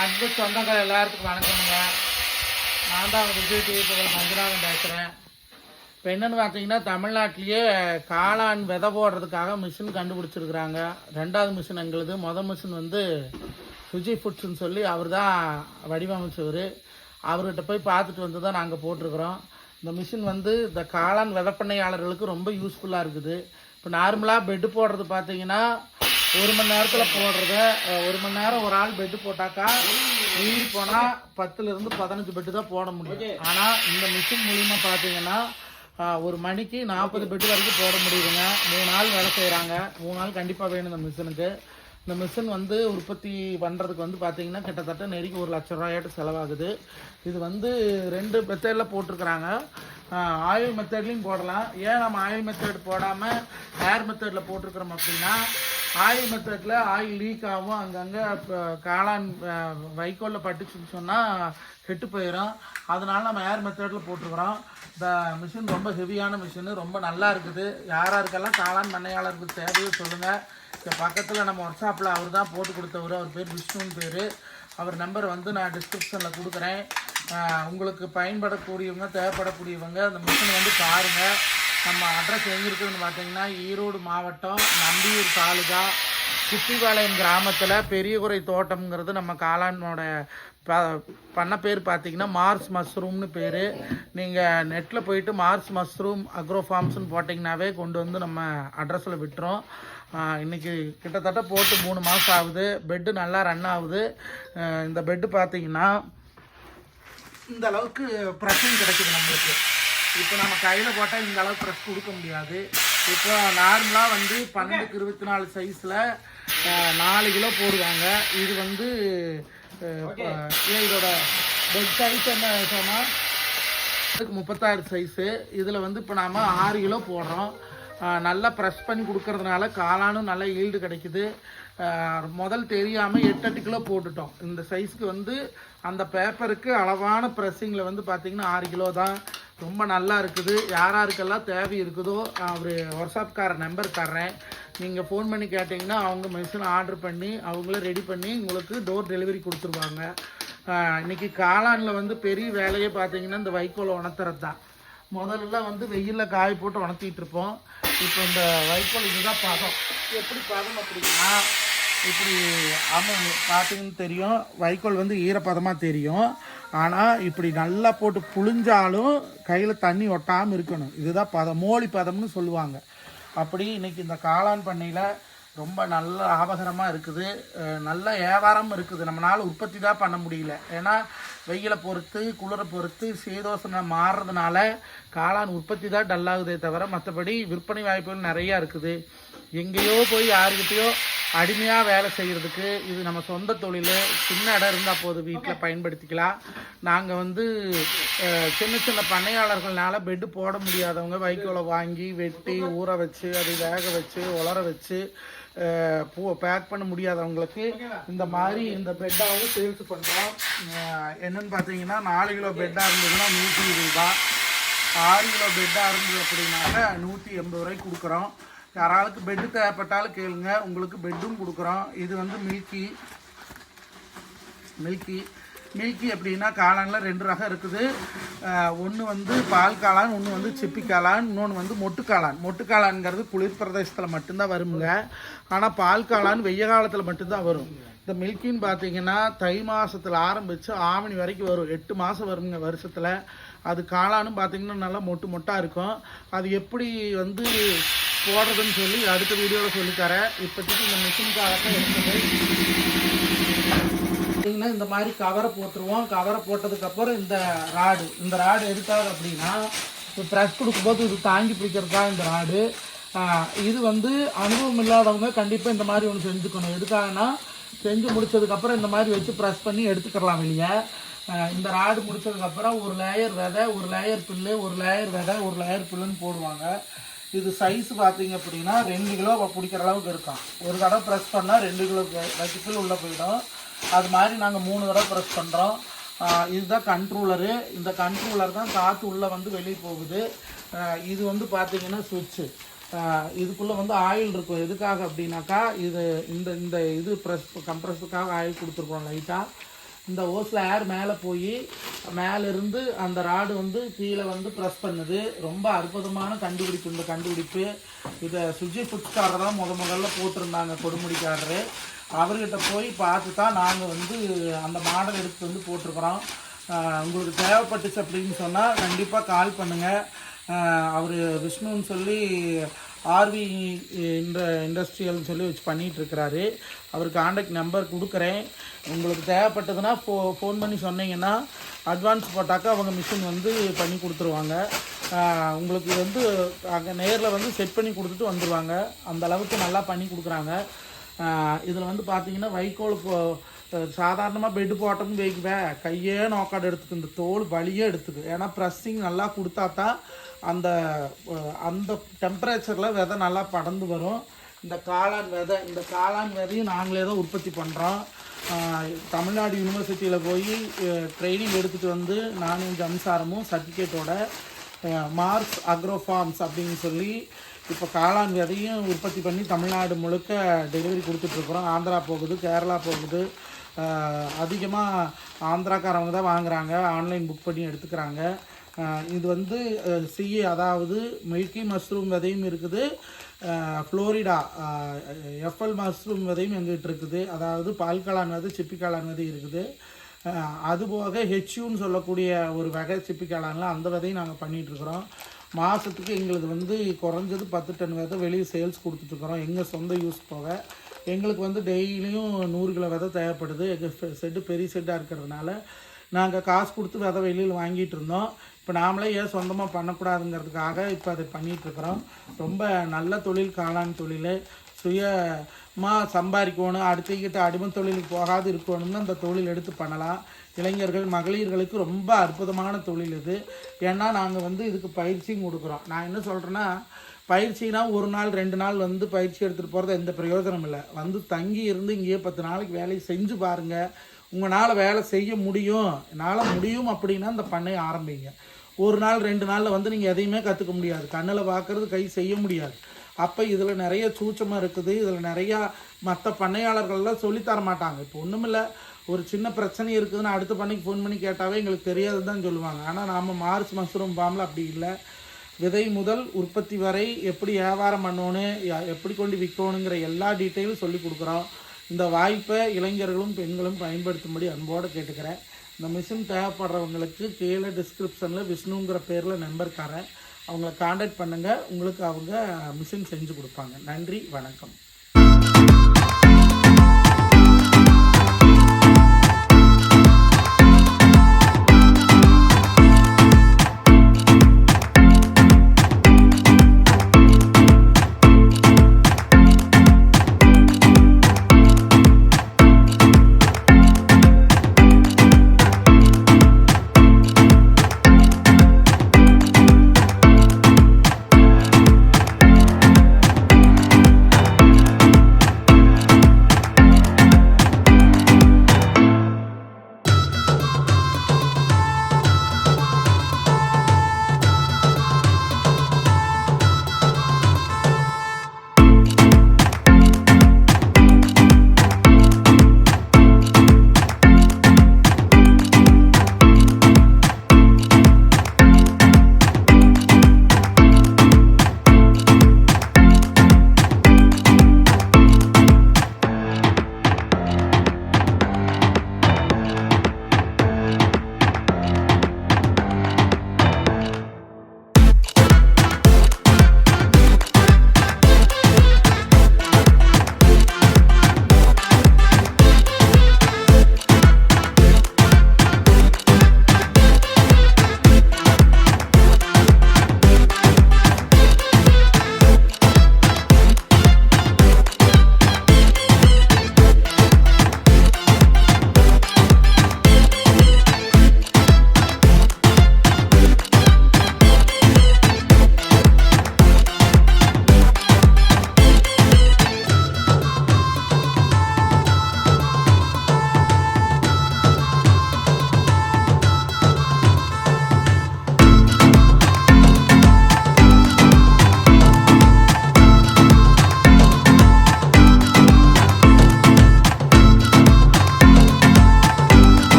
அன்பு சொந்தங்கள் எல்லாத்துக்கும் வணக்கமுங்க. நான் தான் உங்கள் விஜய் டிவி புகழ் மஞ்சுநாதன் பேசுகிறேன் இப்போ என்னென்னு பார்த்தீங்கன்னா தமிழ்நாட்டிலேயே காளான் விதை போடுறதுக்காக மிஷின் கண்டுபிடிச்சிருக்கிறாங்க. ரெண்டாவது மிஷின் எங்களுது. மொதல் மிஷின் வந்து சுஜி ஃபுட்ஸ்ன்னு சொல்லி அவர் தான் வடிவமைச்சவர். அவர்கிட்ட போய் பார்த்துட்டு வந்து தான் நாங்கள் போட்டிருக்கிறோம். இந்த மிஷின் வந்து இந்த காளான் விதப்பண்ணையாளர்களுக்கு ரொம்ப யூஸ்ஃபுல்லாக இருக்குது. இப்போ நார்மலாக பெட்டு போடுறது பார்த்தீங்கன்னா ஒரு மணி நேரத்தில் போடுறது ஒரு மணி நேரம் ஒரு ஆள் பெட்டு போட்டாக்கா மீறி போனால் பத்துலேருந்து பதினஞ்சு பெட்டு தான் போட முடியும். ஆனால் இந்த மிஷின் மூலிமா பார்த்தீங்கன்னா ஒரு மணிக்கு நாற்பது பெட்டு வரைக்கும் போட முடியுதுங்க. மூணு நாள் வேலை செய்கிறாங்க மூணு நாள் கண்டிப்பாக வேணும் இந்த மிஷினுக்கு இந்த மிஷின் வந்து உற்பத்தி பண்ணுறதுக்கு வந்து பார்த்தீங்கன்னா கிட்டத்தட்ட நெருக்கி ஒரு லட்ச ரூபாயாட்டு செலவாகுது. இது வந்து ரெண்டு மெத்தடில் போட்டிருக்கிறாங்க. ஆயில் மெத்தட்லேயும் போடலாம். ஏன் நம்ம ஆயில் மெத்தட் போடாமல் ஏர் மெத்தடில் போட்டிருக்கிறோம் அப்படின்னா ஆயில் மெத்தடில் ஆயில் லீக் ஆகும். அங்கங்கே இப்போ காளான் வைக்கோலில் பட்டுச்சுன்னு சொன்னால் கெட்டு போயிடும் அதனால நம்ம ஏர் மெத்தடில் போட்டிருக்கிறோம். இந்த மிஷின் ரொம்ப ஹெவியான மிஷின் ரொம்ப நல்லா இருக்குது. யாராருக்கெல்லாம் காளான் பண்ணையாளருக்கு தேவையோ சொல்லுங்கள் இப்போ பக்கத்தில் நம்ம ஒர்க் ஷாப்பில் அவர் தான் போட்டு கொடுத்தவர். அவர் பேர் விஷ்ணுன்னு பேர். அவர் நம்பர் வந்து நான் டிஸ்கிரிப்ஷனில் கொடுக்குறேன். உங்களுக்கு பயன்படக்கூடியவங்க தேவைப்படக்கூடியவங்க அந்த மிஷினை வந்து பாருங்கள் நம்ம அட்ரஸ் எங்கே இருக்குதுன்னு பார்த்தீங்கன்னா ஈரோடு மாவட்டம் நம்பியூர் தாலுகா குட்டிபாளையம் கிராமத்தில் பெரியகுறை தோட்டம்ங்கிறது நம்ம காளானோட ப பண்ண பேர் பார்த்தீங்கன்னா மார்ஸ் மஷ்ரூம்னு பேர். நீங்கள் நெட்டில் போயிட்டு மார்ஸ் மஷ்ரூம் அக்ரோ ஃபார்ம்ஸ்னு போட்டிங்கனாவே கொண்டு வந்து நம்ம அட்ரஸில் விட்டுரும். இன்றைக்கி இன்னைக்கு கிட்டத்தட்ட போட்டு மூணு மாதம் ஆகுது. பெட்டு நல்லா ரன் ஆகுது. இந்த பெட்டு பார்த்தீங்கன்னா இந்த அளவுக்கு ப்ரெஷ்ஷும் கிடைக்குது நம்மளுக்கு. இப்போ நம்ம கையில் போட்டால் இந்த அளவுக்கு ப்ரெஷ் கொடுக்க முடியாது. இப்போ நார்மலாக வந்து பன்னெண்டுக்கு இருபத்தி நாலு சைஸில் நாலு கிலோ போடுவாங்க. இது வந்து இதோட பெட் சைஸ் என்ன சொன்னால் முப்பத்தாறு சைஸு இதில் வந்து இப்போ நாம் ஆறு கிலோ போடுறோம். நல்லா ப்ரெஸ் பண்ணி கொடுக்கறதுனால காளானும் நல்ல ஈல்டு கிடைக்குது. முதல் தெரியாமல் எட்டு எட்டு கிலோ போட்டுட்டோம். இந்த சைஸ்க்கு வந்து அந்த பேப்பருக்கு அளவான ப்ரெஸ்ஸிங்கில் வந்து பார்த்திங்கன்னா ஆறு கிலோ தான். ரொம்ப நல்லா இருக்குது. யாராருக்கெல்லாம் தேவை இருக்குதோ அவர் ஒர்க்ஷாப்கார நம்பர் தர்றேன். நீங்கள் ஃபோன் பண்ணி கேட்டிங்கன்னா அவங்க மிஷின் ஆர்டர் பண்ணி அவங்களே ரெடி பண்ணி உங்களுக்கு டோர் டெலிவரி கொடுத்துருவாங்க. இன்றைக்கி இன்னைக்கு காளானில் வந்து பெரிய வேலையே பார்த்தீங்கன்னா இந்த வைக்கோலை உணர்த்துறது தான் முதல்ல வந்து வெயிலில் காய போட்டு உணர்த்திட்டு இருப்போம். இப்போ இந்த வைக்கோல் இதுதான் பதம். எப்படி பதம் அப்படின்னா இப்படி ஆமாம் பார்த்தீங்கன்னு தெரியும். வைக்கோல் வந்து ஈரப்பதமாக தெரியும். ஆனால் இப்படி நல்லா போட்டு புழிஞ்சாலும் கையில் தண்ணி ஒட்டாமல் இருக்கணும். இதுதான் பதம். மோழி பதம்னு சொல்லுவாங்க. அப்படி இன்னைக்கு இந்த காளான் பண்ணையில் ரொம்ப நல்ல லாபகரமாக இருக்குது. நல்ல வியாபாரம் இருக்குது. நம்மளால் உற்பத்தி தான் பண்ண முடியல. ஏன்னா வெயிலை பொறுத்து குளிரை பொறுத்து சீதோசனை மாறுறதுனால காளான் உற்பத்தி தான் டல்லாகுதே தவிர மற்றபடி விற்பனை வாய்ப்புகள் நிறையா இருக்குது. எங்கேயோ போய் யாருக்கிட்டேயோ அடிமையாக வேலை செய்கிறதுக்கு இது நம்ம சொந்த தொழில். சின்ன இடம் இருந்தால் போதும் வீட்டில் பயன்படுத்திக்கலாம். நாங்கள் வந்து சின்ன சின்ன பண்ணையாளர்கள்னால பெட்டு போட முடியாதவங்க வைக்கோலை வாங்கி வெட்டி ஊற வச்சு அதை வேக வச்சு உலர வச்சு பூ பேக் பண்ண முடியாதவங்களுக்கு இந்த மாதிரி இந்த பெட்டாகவும் சேல்ஸ் பண்ணுறோம் என்னன்னு பார்த்தீங்கன்னா நாலு கிலோ பெட்டாக இருந்ததுன்னா நூற்றி இருபது ரூபா ஆறு கிலோ பெட்டாக இருந்தது அப்படின்னாக்க நூற்றி எண்பது ரூபாய்க்கு கொடுக்குறோம். யாராளுக்கு பெட்டு தேவைப்பட்டாலும் கேளுங்க. உங்களுக்கு பெட்டும் கொடுக்குறோம். இது வந்து மில்கி மில்கி மில்கி அப்படின்னா காளானில் ரெண்டு ரகம் இருக்குது. ஒன்று வந்து பால் காளான் ஒன்று வந்து சிப்பி காளான் இன்னொன்று வந்து மொட்டு காளான். மொட்டு காளான்ங்கிறது குளிர் பிரதேசத்தில் மட்டும்தான் வருங்க ஆனால் பால் காளான் வெய்ய காலத்தில் மட்டும்தான் வரும். இந்த மில்கின்னு பார்த்தீங்கன்னா தை மாதத்தில் ஆரம்பித்து ஆவணி வரைக்கும் வரும். எட்டு மாதம் வருங்க வருஷத்தில். அது காளானும் பார்த்தீங்கன்னா நல்லா மொட்டு மொட்டாக இருக்கும். அது எப்படி வந்து போடுறதுன்னு சொல்லி அடுத்த வீடியோவில் சொல்லித்தரேன் இப்போதைக்கு இந்த மிஷினுக்காக இருக்குது பார்த்தீங்கன்னா இந்த மாதிரி கவரை போட்டுருவோம். கவரை போட்டதுக்கப்புறம் இந்த ராடு இந்த ராடு எதுக்காக அப்படின்னா இப்போ ப்ரெஸ் கொடுக்கும்போது இது தாங்கி பிடிக்கிறதா இந்த ராடு இது வந்து அனுபவம் இல்லாதவங்க கண்டிப்பாக இந்த மாதிரி ஒன்று செஞ்சுக்கணும். எதுக்காகனா செஞ்சு முடிச்சதுக்கப்புறம் இந்த மாதிரி வச்சு ப்ரெஸ் பண்ணி எடுத்துக்கலாம் வெளியே. இந்த ராடு முடிச்சதுக்கப்புறம் ஒரு லேயர் விதை ஒரு லேயர் புல்லு ஒரு லேயர் விதை ஒரு லேயர் புல்லுன்னு போடுவாங்க. இது சைஸ் பார்த்தீங்க அப்படின்னா ரெண்டு கிலோ பிடிக்கிற அளவுக்கு இருக்கும். ஒரு தடவை ப்ரெஸ் பண்ணால் ரெண்டு கிலோ வைக்கத்தில் உள்ளே போயிடும். அது மாதிரி நாங்கள் மூணு தடவை ப்ரெஸ் பண்ணுறோம் இதுதான் கண்ட்ரோலரு இந்த கண்ட்ரோலர் தான் காற்று உள்ளே வந்து வெளியே போகுது. இது வந்து பார்த்தீங்கன்னா சுவிட்சு இதுக்குள்ளே வந்து ஆயில் இருக்கும். எதுக்காக அப்படின்னாக்கா இது இந்த இந்த இது ப்ரெஸ் கம்ப்ரஸுக்காக ஆயில் கொடுத்துருக்கோம் லைட்டாக இந்த ஓஸில் ஏர் மேலே போய் மேலே இருந்து அந்த ராடு வந்து கீழே வந்து ப்ரெஸ் பண்ணுது. ரொம்ப அற்புதமான கண்டுபிடிப்பு இந்த கண்டுபிடிப்பு. இதை சுஜி ஃபுட்ஸ்காரர் தான் முத முதல்ல போட்டிருந்தாங்க கொடுமுடிக்காரரு. அவர்கிட்ட போய் பார்த்து தான் நாங்கள் வந்து அந்த மாடல் எடுத்து வந்து போட்டிருக்கிறோம். உங்களுக்கு தேவைப்பட்டுச்சு அப்படின்னு சொன்னால் கண்டிப்பாக கால் பண்ணுங்கள் அவர் விஷ்ணுன்னு சொல்லி ஆர்வி இந்த இண்டஸ்ட்ரியல்னு சொல்லி வச்சு பண்ணிகிட்ருக்கிறாரு அவர் காண்டாக்ட் நம்பர் கொடுக்குறேன். உங்களுக்கு தேவைப்பட்டதுன்னா ஃபோ ஃபோன் பண்ணி சொன்னீங்கன்னா அட்வான்ஸ் போட்டாக்கா அவங்க மிஷின் வந்து பண்ணி கொடுத்துருவாங்க. உங்களுக்கு வந்து அங்கே நேரில் வந்து செட் பண்ணி கொடுத்துட்டு வந்துடுவாங்க அந்த அளவுக்கு நல்லா பண்ணி கொடுக்குறாங்க. இதில் வந்து பார்த்தீங்கன்னா வைக்கோல் சாதாரணமாக பெட்டு போட்டோம்னு வைக்குவேன் கையே நோக்காடு எடுத்துக்கு இந்த தோல் வலியே எடுத்துக்கு. ஏன்னா ப்ரெஸ்ஸிங் நல்லா கொடுத்தா தான் அந்த அந்த டெம்பரேச்சரில் விதை நல்லா படர்ந்து வரும். இந்த காளான் விதை இந்த காளான் விதையும் நாங்களே தான் உற்பத்தி பண்ணுறோம் தமிழ்நாடு யூனிவர்சிட்டியில் போய் ட்ரைனிங் எடுத்துகிட்டு வந்து நானும் ஜம்சாரமும் சர்டிஃபிகேட்டோட மார்க்ஸ் அக்ரோ ஃபார்ம்ஸ் அப்படின்னு சொல்லி இப்போ காளான் விதையும் உற்பத்தி பண்ணி தமிழ்நாடு முழுக்க டெலிவரி கொடுத்துட்ருக்குறோம் ஆந்திரா போகுது கேரளா போகுது. அதிகமாக ஆந்திராக்காரவங்க தான் வாங்குறாங்க. ஆன்லைன் புக் பண்ணி எடுத்துக்கிறாங்க. இது வந்து சிஏ அதாவது மில்கி மஷ்ரூம் விதையும் இருக்குது. ஃப்ளோரிடா எஃப்எல் மஷ்ரூம் விதையும் எங்கிட்ட இருக்குது. அதாவது பால்காளான் விதை சிப்பிக்காளான் விதை இருக்குது. அதுபோக ஹெச்யூன்னு சொல்லக்கூடிய ஒரு வகை சிப்பி அந்த விதையும் நாங்கள் பண்ணிகிட்ருக்குறோம் மாதத்துக்கு எங்களுக்கு வந்து குறைஞ்சது பத்து டன் விதை வெளியே சேல்ஸ் கொடுத்துட்ருக்குறோம் எங்கள் சொந்த யூஸ் போக. எங்களுக்கு வந்து டெய்லியும் நூறு கிலோ விதை தேவைப்படுது. எங்கள் செட்டு பெரிய செட்டாக இருக்கிறதுனால நாங்கள் காசு கொடுத்து விதை வெளியில் வாங்கிட்டு இருந்தோம். இப்போ நாமளே ஏன் சொந்தமாக பண்ணக்கூடாதுங்கிறதுக்காக இப்போ அதை பண்ணிகிட்ருக்குறோம் ரொம்ப நல்ல தொழில் காளான் தொழில். சுயமாக சம்பாதிக்கணும் அடுத்தக்கிட்ட அடிமை தொழிலுக்கு போகாது இருக்கணும்னு அந்த தொழில் எடுத்து பண்ணலாம். இளைஞர்கள் மகளிர்களுக்கு ரொம்ப அற்புதமான தொழில் இது. ஏன்னா நாங்கள் வந்து இதுக்கு பயிற்சியும் கொடுக்குறோம். நான் என்ன சொல்கிறேன்னா பயிற்சினா ஒரு நாள் ரெண்டு நாள் வந்து பயிற்சி எடுத்துகிட்டு போகிறது எந்த பிரயோஜனம் இல்லை. வந்து தங்கி இருந்து இங்கேயே பத்து நாளைக்கு வேலையை செஞ்சு பாருங்கள் உங்களால் வேலை செய்ய முடியும். என்னால் முடியும் அப்படின்னா அந்த பண்ணையை ஆரம்பிங்க. ஒரு நாள் ரெண்டு நாளில் வந்து நீங்கள் எதையுமே கற்றுக்க முடியாது. கண்ணில் பார்க்கறது கை செய்ய முடியாது. அப்போ இதில் நிறைய சூச்சமாக இருக்குது. இதில் நிறையா மற்ற பண்ணையாளர்கள்லாம் சொல்லித் தர மாட்டாங்க. இப்போ ஒன்றுமில்ல ஒரு சின்ன பிரச்சனை இருக்குதுன்னு அடுத்த பண்ணைக்கு ஃபோன் பண்ணி கேட்டாவே எங்களுக்கு தெரியாது தான் சொல்லுவாங்க. ஆனால் நாம் மார்ச் மஷ்ரூம் பாம்பில் அப்படி இல்லை. விதை முதல் உற்பத்தி வரை எப்படி வியாபாரம் பண்ணணும் யா- எப்படி கொண்டு விற்கணுங்கிற எல்லா டீட்டெயிலும் சொல்லி கொடுக்குறோம். இந்த வாய்ப்பை இளைஞர்களும் பெண்களும் பயன்படுத்தும்படி அன்போடு கேட்டுக்கிறேன். இந்த மிஷின் தேவைப்படுறவங்களுக்கு கீழே டிஸ்கிரிப்ஷனில் விஷ்ணுங்கிற பேரில் நம்பர் தரேன். அவங்கள காண்டாக்ட் பண்ணுங்கள் உங்களுக்கு அவங்க மிஷின் செஞ்சு கொடுப்பாங்க. நன்றி வணக்கம்.